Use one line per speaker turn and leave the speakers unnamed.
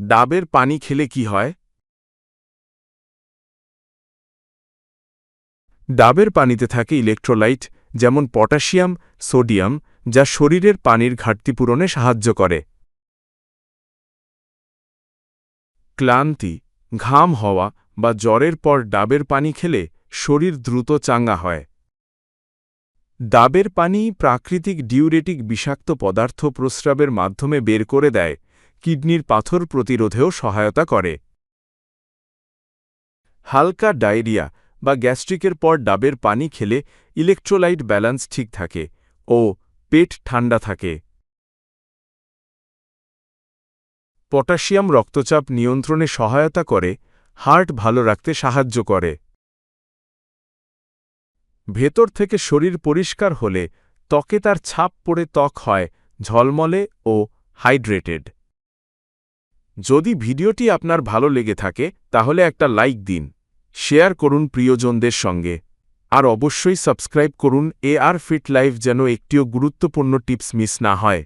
ডাবের পানি খেলে কি হয়? ডাবের পানিতে থাকে ইলেকট্রোলাইট, যেমন পটাশিয়াম, সোডিয়াম, যা শরীরের পানির ঘাটতি পূরণে সাহায্য করে। ক্লান্তি, ঘাম হওয়া বা জ্বরের পর ডাবের পানি খেলে শরীর দ্রুত চাঙ্গা হয়। ডাবের পানি প্রাকৃতিক ডিউরেটিক বিষাক্ত পদার্থ প্রস্রাবের মাধ্যমে বের করে দেয় কিডনির পাথর প্রতিরোধেও সহায়তা করে। হালকা ডায়রিয়া বা গ্যাস্ট্রিকের পর ডাবের পানি খেলে ইলেকট্রোলাইট ব্যালেন্স ঠিক থাকে ও পেট ঠান্ডা থাকে। পটাশিয়াম রক্তচাপ নিয়ন্ত্রণে সহায়তা করে, হার্ট ভালো রাখতে সাহায্য করে। ভেতর থেকে শরীর পরিষ্কার হলে ত্বকে তার ছাপ পড়ে ত্বক হয়, ঝলমলে ও হাইড্রেটেড। যদি ভিডিওটি আপনার ভালো লেগে থাকে, তাহলে একটা লাইক দিন। শেয়ার করুন প্রিয়জনদের সঙ্গে। আর অবশ্যই সাবস্ক্রাইব করুন এ আর ফিট লাইফ যেন একটিও গুরুত্বপূর্ণ টিপস মিস না হয়।